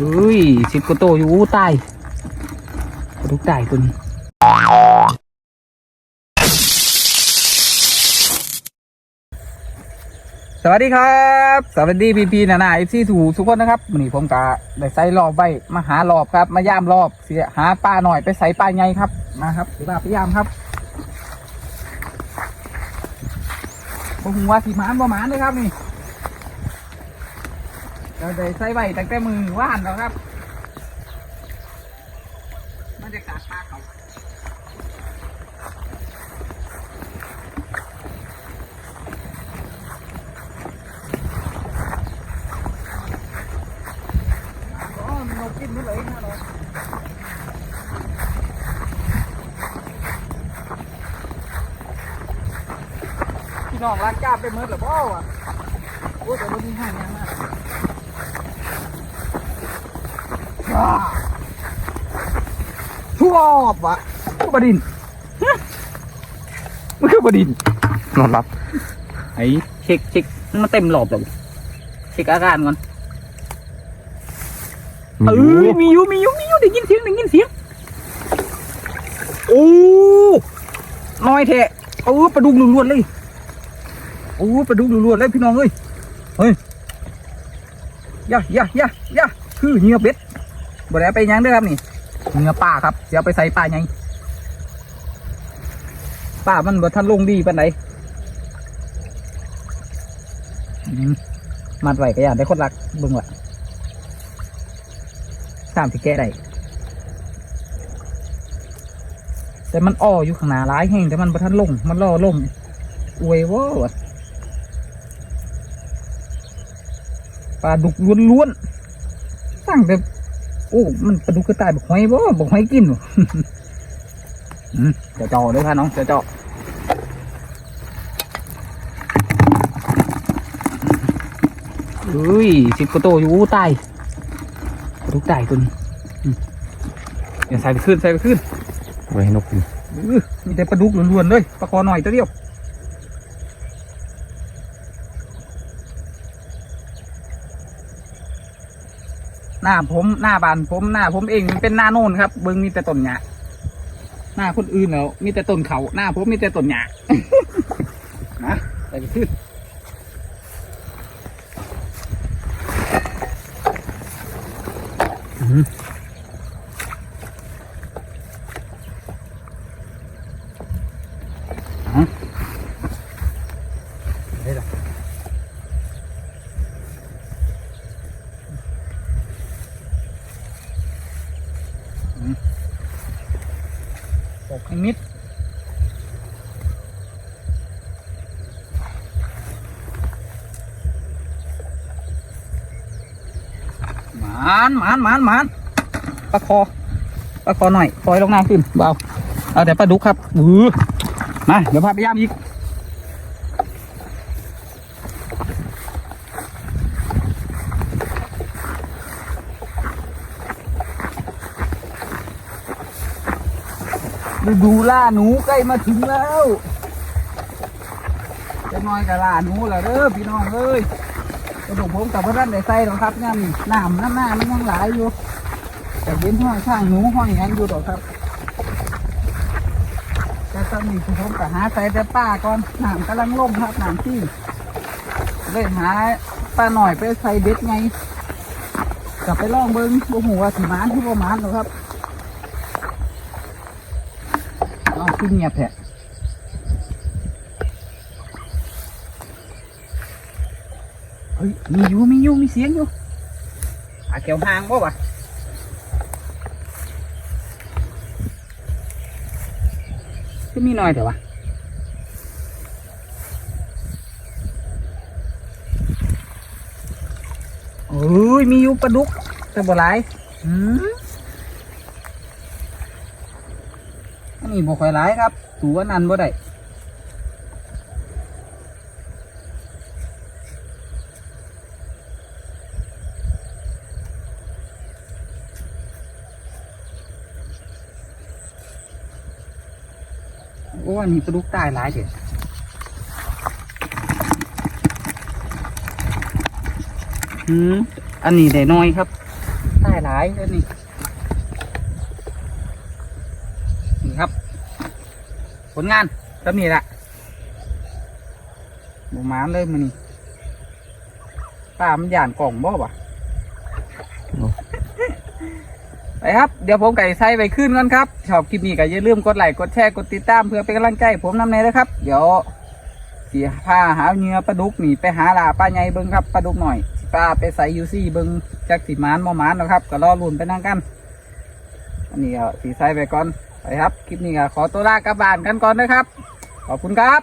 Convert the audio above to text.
เฮ้ยสิบกว่าโตวอยู่อู้ใต้ปลาดุกใต้ตัวนี้สวัสดีครับ สวัสดีพีพีนานาเอฟซีถูทุกคนนะครับวันนี้ผมกะได้ใส่รอบไว้มาหารอบครับ มาย่ามรอบเสียหาปลาหน่อยไปใส่ปลาใหญ่ครับมาครับเดี๋ยวมาไปย่ามครับผมว่าสีหมานบ่หมานเลยครับนี่ เราได้ใส่ใบตั้งแต่มือว่านแล้วครับมันจะขาดปลาเขากินนี่เลยนะเราพี่น้องรักจ้าไปเมื่อหรือเปล่าอะโอ้แต่วันนี้ให้ยังมาก ว้า ชอบวะบดินฮะมันคือบดินนอนรับ ไอ้เช็คเช็คมันเต็มหลอบเลยเช็คอาการก่อนมีเออยู่อมีอยู่มีอยู่มีอยู่ได้ยินเสียงได้ยินเสียงโอ้น้อยแท้เออปลาดุกล้วนๆเลยโอ้ปลาดุกล้วนๆเลยพี่น้องเอ้ยเฮ้ยอย่าอย่าอย่าอย่าคือเหงือเป็ด บ่ได้ไปยังเด้อครับนี่เหงือป่าครับเดี๋ยวไปใส่ป่าใหญ่ป่ามันบ่ทันลงดีปานใดอืมมัดไว้ก็อยากได้คนรักบิ่งละตามที่แก้ได้แต่มันอ้ออยู่ข้างหน้าร้ายแห้งแต่มันบ่ทันลง มันล่อลงอวยว้าวะปลาดุกล้วนๆสั่งแต่ โอ้มันปลาดุกกระต่ายบอกหอยบ่บอกหอยกินวะอืมเจะจอเด้วยค่ะน้องเจะจอเฮ้ยสิบกว่าโตวอยู่อู้ใต้ปลาดุกใต้ตัวนี้อืมเดี๋ยวใส่ไปขึ้นใส่ไปขึ้นไว้ให้นกกินอื้อมีแต่ปลาดุกล้วนๆเลยปลาคอหน่อยตัวเดียว หน้าผมหน้าบานผมหน้าผมเองมันเป็นหน้าโน่นครับเบิ้งมีแต่ต้นหญ้าหน้าคนอื่นแล้วมีแต่ต้นเขาหน้าผมมีแต่ต้นหญ้านะใส่ไปขึ้นอื้อหือได้ละ ปกให้มิดหมานหมานหมานหมานปลาคอปลาคอหน่อยปล่อยลงน้ำขึ้นเบาเอาแต่ปลาดุกครับอือมาเดี๋ยวพาไปย่ามอีก ดูล่าหนูใกล้มาถึงแล้วจะน้อยกับล่าหนูแล้วเด้อพี่น้องเอ้ยกระดูกผมกับพระท่นได้ใส่หรอกครับเนี่ยนี่น้ำน้ำหน้ามันยังหลายอยู่แต่เป็นห้อยข้างหนูห้อยหยังอยู่ดอกครับแต่ตอนนี้ผมก็หาใส่แต่ป้าก่อนน้ำกำลังลงครับน้ำที่เลยหาป้าหน่อยไปใส่เด็ดไงกลับไปล่องเบิ้งบ่หัวสิมานที่บ่มานหรอกครับ อ้าขึ้นเงียบแผะเฮ้ยมีอยู่มีอยู่มีเสียงอยู่อาเขียวหางบ่วะก็มีหน่อยแต่วะโอ้ยมีอยู่ปลาดุกแต่บ่หลายอืม นนี้บ่ค่อยหลายครับตัวนั้นบ่ได้โอ้อันนี้ปลาดุกตายหลายเด็ดอืมอันนี้ได้น้อยครับตายหลายเลยนี่นี่ ครับ ผลงานก็นี่แหละบมานเลยมันนี่ป้ามันย่านกล่องบ่ปะไปครับ เดี๋ยวผมไก่ไส้ไปขึ้นกันครับ ชอบคลิปนี้ก็อย่าลืมกดไลค์กดแชร์กดติดตามเพื่อเป็นกำลังใจให้ผมนำเนยนะครับ เดี๋ยวสีพาหาเนื้อปลาดุกนี่ไปหาลาปลาใหญ่เบิ้งครับปลาดุกหน่อยสิปลาไปใส่ยูซี่เบิ้งจากสีมานมอมานนะครับ ก็รอลุ่นไปนั่งกัน อันนี้ก็สีไส้ไปก่อน ไปครับ คลิปนี้ก็ขอตัวลากลับบ้านกันก่อนนะครับ ขอบคุณครับ